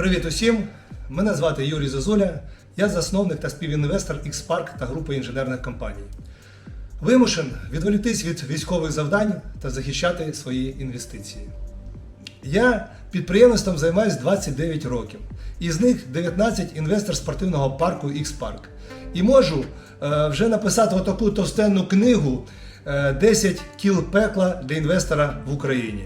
Привіт усім! Мене звати Юрій Зозуля. Я засновник та співінвестор X-Park та групи інженерних компаній. Вимушен відволітись від військових завдань та захищати свої інвестиції. Я підприємництвом займаюся 29 років, із них 19 інвестор спортивного парку X-Park. І можу е, вже написати отаку товстенну книгу е, 10 кіл пекла для інвестора в Україні.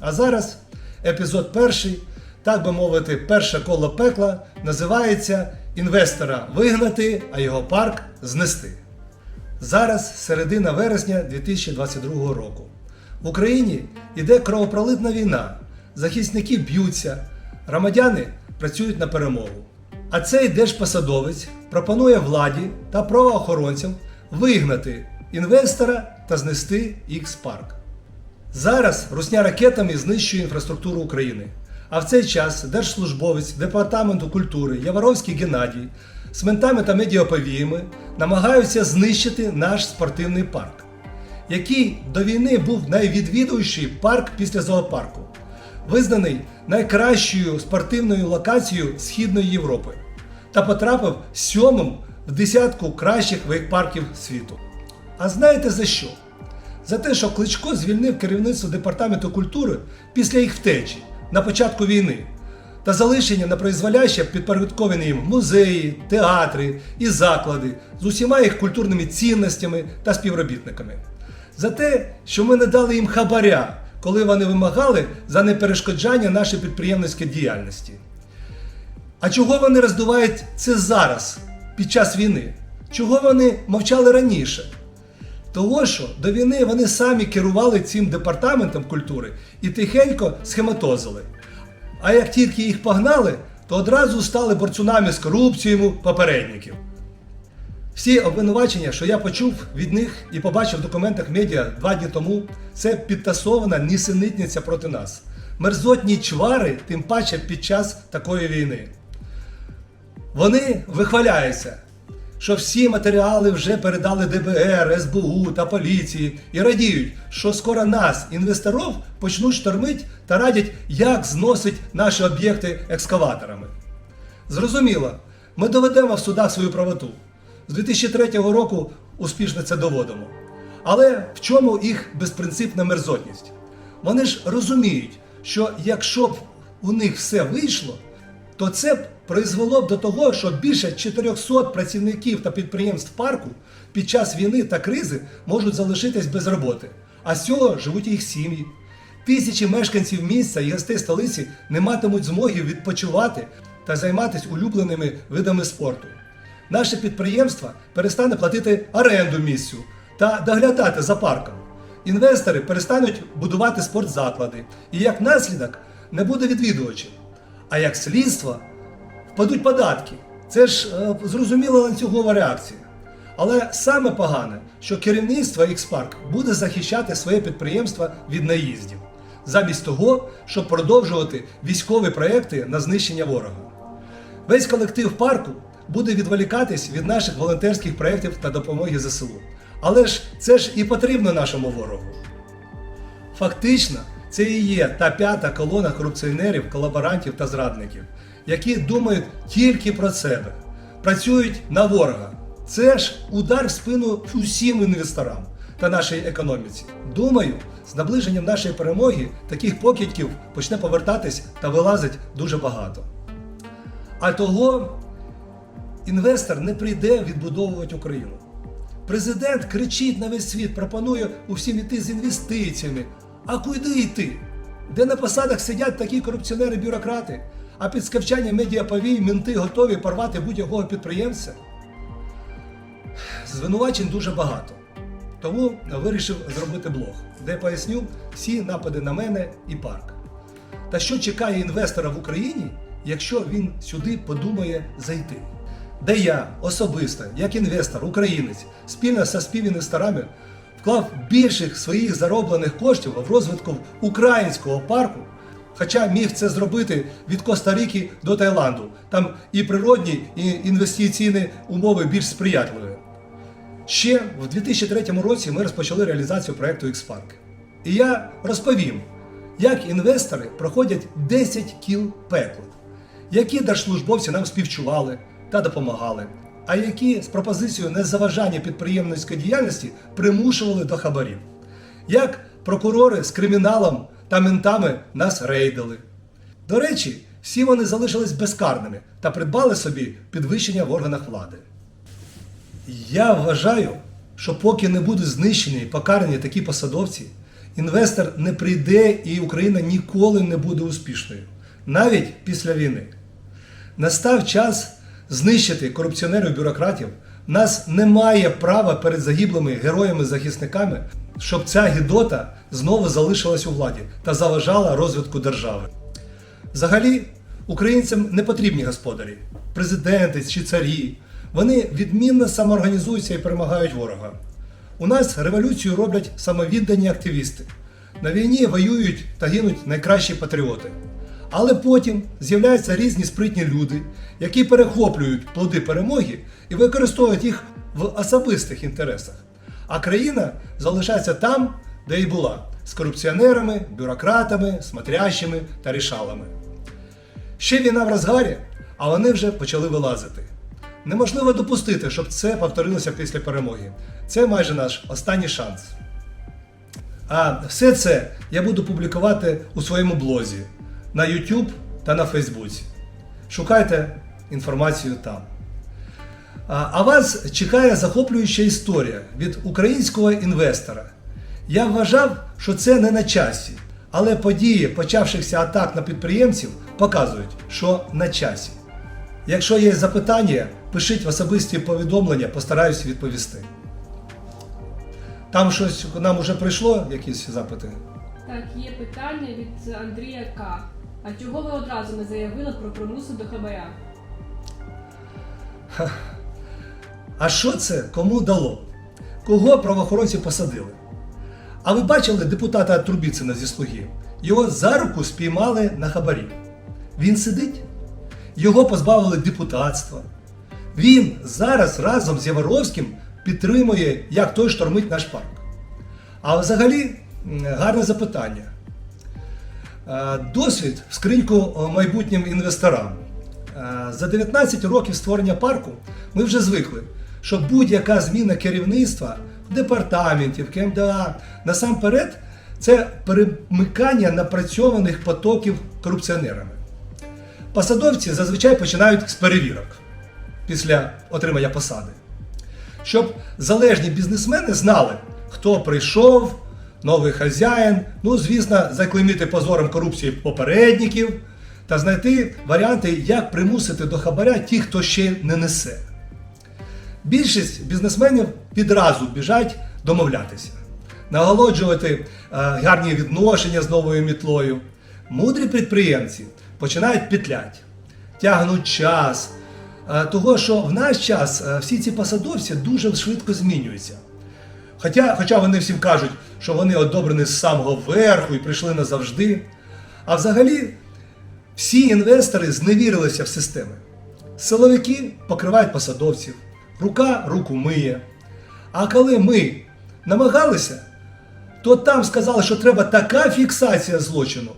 А зараз епізод перший, так би мовити, перше коло пекла називається Інвестора вигнати, а його парк знести. Зараз середина вересня 2022 року. В Україні йде кровопролитна війна, захисники б'ються, громадяни працюють на перемогу. А цей держпосадовець пропонує владі та правоохоронцям вигнати інвестора та знести X-парк. Зараз русня ракетами знищує інфраструктуру України. А в цей час держслужбовець Департаменту культури Яворовський Геннадій з ментами та медіаповіями намагаються знищити наш спортивний парк, який до війни був найвідвідувіший парк після зоопарку, визнаний найкращою спортивною локацією Східної Європи та потрапив сьомим в десятку кращих вейкпарків світу. А знаєте за що? За те, що Кличко звільнив керівництво департаменту культури після їх втечі на початку війни та залишення на призволяще підпорядковані їм музеї, театри і заклади з усіма їх культурними цінностями та співробітниками. За те, що ми не дали їм хабаря, коли вони вимагали за неперешкоджання нашої підприємницької діяльності. А чого вони роздувають це зараз, під час війни? Чого вони мовчали раніше? Того, що до війни вони самі керували цим департаментом культури і тихенько схематозили. А як тільки їх погнали, то одразу стали борцунами з корупцією попередників. Всі обвинувачення, що я почув від них і побачив в документах медіа два дні тому, це підтасована нісенітниця проти нас. Мерзотні чвари, тим паче під час такої війни. Вони вихваляються, що всі матеріали вже передали ДБР, СБУ та поліції і радіють, що скоро нас, інвесторів, почнуть штормити та радять, як зносить наші об'єкти екскаваторами. Зрозуміло, ми доведемо в судах свою правоту. З 2003 року успішно це доводимо. Але в чому їх безпринципна мерзотність? Вони ж розуміють, що якщо б у них все вийшло, то це призвело б до того, що більше 400 працівників та підприємств парку під час війни та кризи можуть залишитись без роботи. А з цього живуть їх сім'ї. Тисячі мешканців міста і гостей столиці не матимуть змоги відпочивати та займатися улюбленими видами спорту. Наше підприємство перестане платити оренду місцю та доглядати за парком. Інвестори перестануть будувати спортзаклади, і як наслідок не буде відвідувачів. А як слідство впадуть податки. Це ж е, зрозуміла ланцюгова реакція. Але саме погане, що керівництво X-Park буде захищати своє підприємство від наїздів, замість того, щоб продовжувати військові проекти на знищення ворога. Весь колектив парку буде відволікатись від наших волонтерських проєктів та допомоги ЗСУ. Але ж це ж і потрібно нашому ворогу. Фактично, це і є та п'ята колона корупціонерів, колаборантів та зрадників, які думають тільки про себе, працюють на ворога. Це ж удар в спину усім інвесторам та нашій економіці. Думаю, з наближенням нашої перемоги таких покидьків почне повертатись та вилазить дуже багато. А того інвестор не прийде відбудовувати Україну. Президент кричить на весь світ, пропонує усім іти з інвестиціями. А куди йти? Де на посадах сидять такі корупціонери-бюрократи, а під скавчання медіаповій менти готові порвати будь-якого підприємця? Звинувачень дуже багато. Тому вирішив зробити блог, де поясню всі напади на мене і парк. Та що чекає інвестора в Україні, якщо він сюди подумає зайти? Де я особисто, як інвестор, українець, спільно зі співінвесторами вклав більших своїх зароблених коштів в розвитку українського парку, хоча міг це зробити від Коста-Ріки до Таїланду. Там і природні, і інвестиційні умови більш сприятливі. Ще в 2003 році ми розпочали реалізацію проєкту X-Park. І я розповім, як інвестори проходять 10 кіл пекла. які держслужбовці нам співчували та допомагали, а які з пропозицією незаважання підприємницької діяльності примушували до хабарів. Як прокурори з криміналом та ментами нас рейдили. До речі, всі вони залишились безкарними та придбали собі підвищення в органах влади. Я вважаю, що поки не будуть знищені і покарані такі посадовці, інвестор не прийде і Україна ніколи не буде успішною, навіть після війни. Настав час знищити корупціонерів-бюрократів. Нас немає права перед загиблими героями-захисниками, щоб ця гідота знову залишилась у владі та заважала розвитку держави. Взагалі, українцям не потрібні господарі, президенти чи царі. Вони відмінно самоорганізуються і перемагають ворога. У нас революцію роблять самовіддані активісти. На війні воюють та гинуть найкращі патріоти. Але потім з'являються різні спритні люди, які перехоплюють плоди перемоги і використовують їх в особистих інтересах. А країна залишається там, де і була, з корупціонерами, бюрократами, смотрящими та рішалами. Ще війна в розгарі, а вони вже почали вилазити. Неможливо допустити, щоб це повторилося після перемоги. Це майже наш останній шанс. А все це я буду публікувати у своєму блозі на YouTube та на Фейсбуці. Шукайте інформацію там. А вас чекає захоплююча історія від українського інвестора. Я вважав, що це не на часі, але події почавшихся атак на підприємців показують, що на часі. Якщо є запитання, пишіть в особисті повідомлення, постараюсь відповісти. Там щось нам уже прийшло, якісь запити. Так, є питання від Андрія К. А чого ви одразу не заявили про примусу до хабаря? А що це кому дало? Кого правоохоронці посадили? А ви бачили депутата Трубіцина зі слуги? Його за руку спіймали на хабарі. Він сидить, його позбавили депутатства. Він зараз разом з Яворовським підтримує, як той штормить наш парк. А взагалі, гарне запитання. Е, Досвід в скриньку е, майбутнім інвесторам. Е, За 19 років створення парку ми вже звикли, що будь-яка зміна керівництва в департаменті, в КМДА, насамперед, це перемикання напрацьованих потоків корупціонерами. Посадовці зазвичай починають з перевірок після отримання посади. Щоб залежні бізнесмени знали, хто прийшов, новий хазяїн, ну, звісно, заклеймити позором корупції попередників та знайти варіанти, як примусити до хабаря тих, хто ще не несе. Більшість бізнесменів відразу біжать домовлятися, наголоджувати е, гарні відношення з новою мітлою. Мудрі підприємці починають петлять, тягнуть час. е, Того, що в наш час е, всі ці посадовці дуже швидко змінюються. Хоча, хоча вони всім кажуть, що вони одобрені з самого верху і прийшли назавжди. А взагалі всі інвестори зневірилися в системи. Силовики покривають посадовців, рука руку миє. А коли ми намагалися, то там сказали, що треба така фіксація злочину,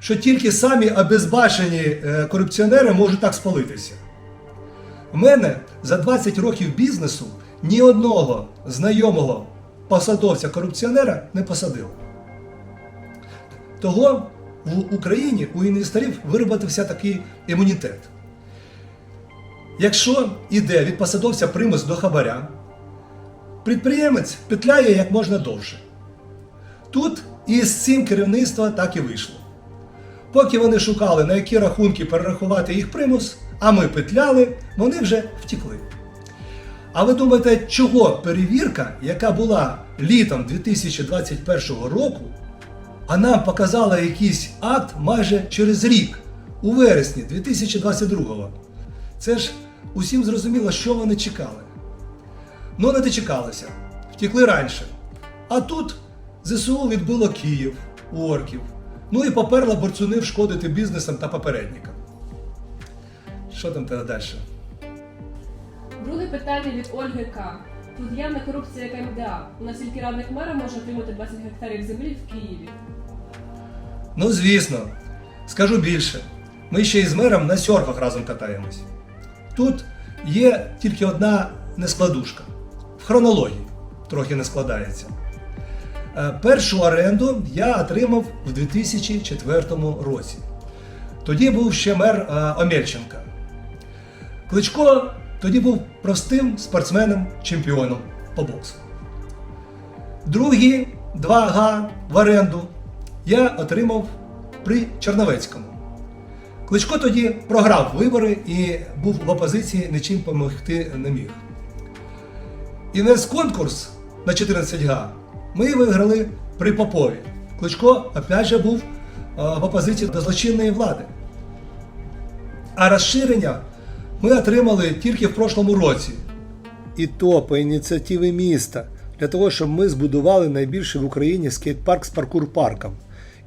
що тільки самі обезбашені е, корупціонери можуть так спалитися. У мене за 20 років бізнесу ні одного знайомого посадовця-корупціонера не посадили. Того в Україні у інвесторів виробився такий імунітет. Якщо йде від посадовця примус до хабаря, підприємець петляє як можна довше. Тут і з цим керівництво так і вийшло. Поки вони шукали, на які рахунки перерахувати їх примус, а ми петляли, вони вже втекли. А ви думаєте, чого перевірка, яка була літом 2021 року, а нам показала якийсь акт майже через рік, у вересні 2022 Це ж усім зрозуміло, що вони чекали. Ну, не дочекалися, втекли раніше. А тут ЗСУ відбило Київ орків. Ну і поперла борцунив шкодити бізнесам та попередникам. Що там тебе далі? Друге питання від Ольги К. Тут явна корупція як МДА. У нас тільки радник мера може отримати 20 гектарів землі в Києві. Ну, звісно, скажу більше. ми ще із мером на сьорфах разом катаємось. Тут є тільки одна нескладушка. В хронології трохи не складається. Е, Першу оренду я отримав в 2004 році. Тоді був ще мер е, Омельченка. Кличко тоді був простим спортсменом-чемпіоном по боксу. Другі два га в оренду я отримав при Черновецькому. Кличко тоді програв вибори і був в опозиції, нічим допомогти не міг. Інвестконкурс на 14 га ми виграли при Попові. Кличко опять же був е, в опозиції до злочинної влади. А розширення ми отримали тільки в прошлому році. І то по ініціативі міста для того, щоб ми збудували найбільший в Україні скейт-парк з паркур-парком.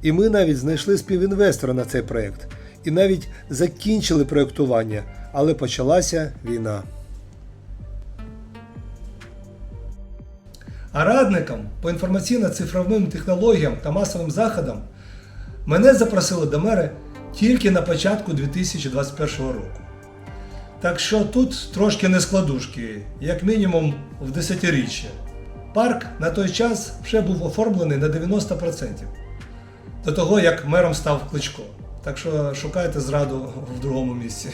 І ми навіть знайшли співінвестора на цей проєкт. І навіть закінчили проєктування, але почалася війна. А радником по інформаційно-цифровим технологіям та масовим заходам мене запросили до мера тільки на початку 2021 року. Так що тут трошки не складушки, як мінімум в десятиріччя. Парк на той час вже був оформлений на 90%. До того, як мером став Кличко. Так що шукайте зраду в другому місці.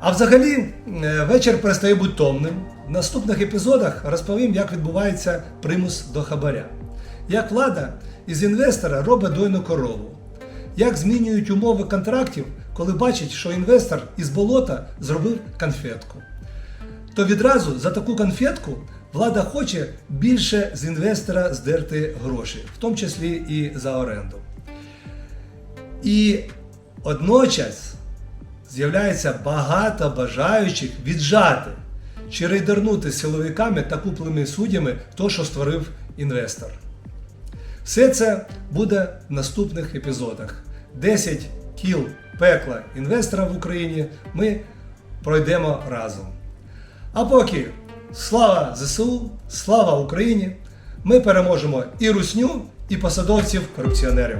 А взагалі, е, вечір перестає бути томним. В наступних епізодах розповім, як відбувається примус до хабаря, як влада із інвестора робить дойну корову, як змінюють умови контрактів, коли бачать, що інвестор із болота зробив конфетку. То відразу за таку конфетку влада хоче більше з інвестора здерти гроші, в тому числі і за оренду. І одночас з'являється багато бажаючих віджати чи рейдернути силовиками та купленими суддями то, що створив інвестор. Все це буде в наступних епізодах. 10 кіл пекла інвестора в Україні ми пройдемо разом. А поки слава ЗСУ, слава Україні! Ми переможемо і русню, і посадовців корупціонерів.